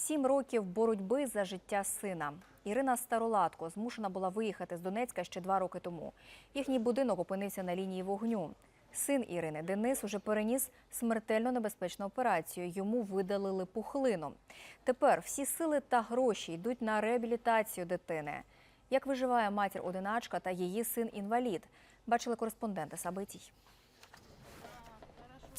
Сім років боротьби за життя сина. Ірина Староладко змушена була виїхати з Донецька ще два роки тому. Їхній будинок опинився на лінії вогню. Син Ірини Денис уже переніс смертельно небезпечну операцію. Йому видалили пухлину. Тепер всі сили та гроші йдуть на реабілітацію дитини. Як виживає матір-одиначка та її син-інвалід, бачили кореспонденти Сабитій.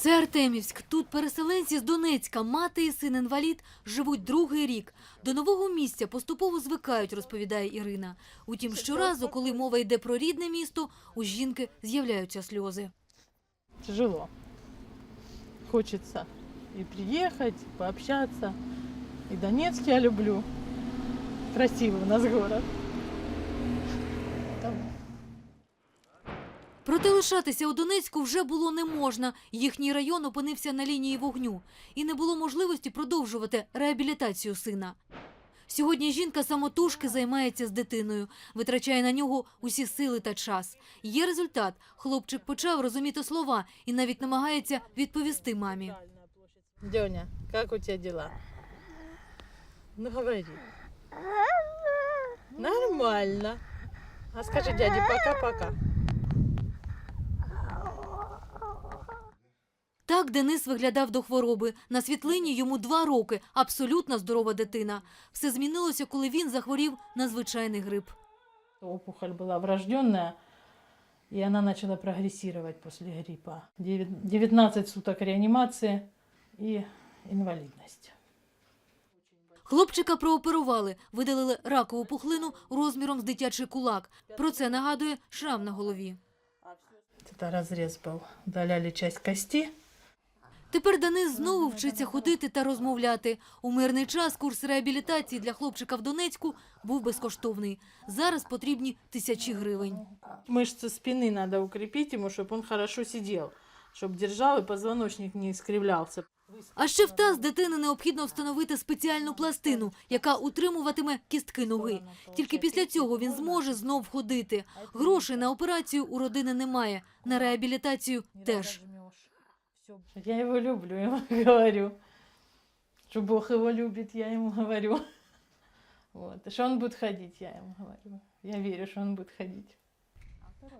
Це Артемівськ. Тут переселенці з Донецька, мати і син інвалід живуть другий рік. До нового місця поступово звикають, розповідає Ірина. Утім, щоразу, коли мова йде про рідне місто, у жінки з'являються сльози. тяжело. Хочется и приехать, и пообщаться. И Донецк я люблю. Красивый у нас город. Проте лишатися у Донецьку вже було не можна. Їхній район опинився на лінії вогню. І не було можливості продовжувати реабілітацію сина. Сьогодні жінка самотужки займається з дитиною, витрачає на нього усі сили та час. Є результат. Хлопчик почав розуміти слова і навіть намагається відповісти мамі. Деня, как у тебя дела? Ну говори. Нормально. А скажи дяде пока-пока. Так Денис виглядав до хвороби. На світлині йому два роки. Абсолютно здорова дитина. Все змінилося, коли він захворів на звичайний грип. Опухоль была врожденная, и она начала прогрессировать после гриппа. Девят- 19 суток реанимации и инвалидность. Хлопчика прооперували, видалили ракову пухлину розміром з дитячий кулак. Про це нагадує шрам на голові. Это разрез был. Удаляли часть кости. Тепер Денис знову вчиться ходити та розмовляти. У мирний час курс реабілітації для хлопчика в Донецьку був безкоштовний. Зараз потрібні тисячі гривень. Мышцы спины надо укрепить ему, чтобы он хорошо сидел, чтобы держал и позвоночник не искривлялся. А ще в таз дитини необхідно встановити спеціальну пластину, яка утримуватиме кістки ноги. Тільки після цього він зможе знов ходити. Грошей на операцію у родини немає, на реабілітацію теж. Я его люблю, я ему говорю. Что Бог его любит, я ему говорю. Вот. И что он будет ходить, я ему говорю. Я верю, что он будет ходить.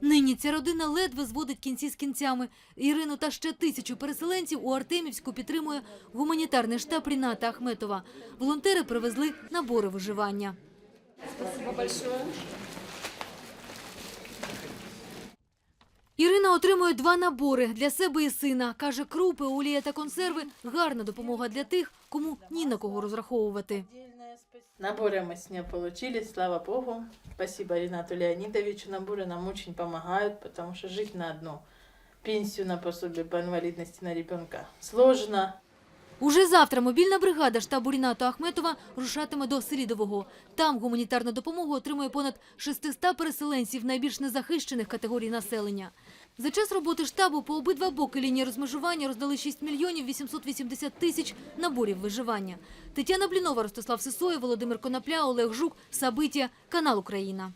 Нині ця родина ледве зводить кінці з кінцями. Ірину та ще тисячу переселенців у Артемівську підтримує гуманітарний штаб Ріната Ахметова. Волонтери привезли набори виживання. Ірина отримує два набори для себе і сина. Каже, крупи, олія та консерви – гарна допомога для тих, кому ні на кого розраховувати. Наборы мы с ней получили, слава Богу. Спасибо Ренату Леонидовичу. Наборы нам очень помогают, потому что жить на одну пенсию на пособие по инвалидности на ребенка сложно. Уже завтра мобільна бригада штабу Ріната Ахметова рушатиме до Селідового. Там гуманітарну допомогу отримує понад 600 переселенців найбільш незахищених категорій населення. За час роботи штабу по обидва боки лінії розмежування роздали 6 мільйонів 880 тисяч наборів виживання. Тетяна Блінова, Ростислав Сисоєв, Володимир Конопля, Олег Жук, Сабиття, канал Україна.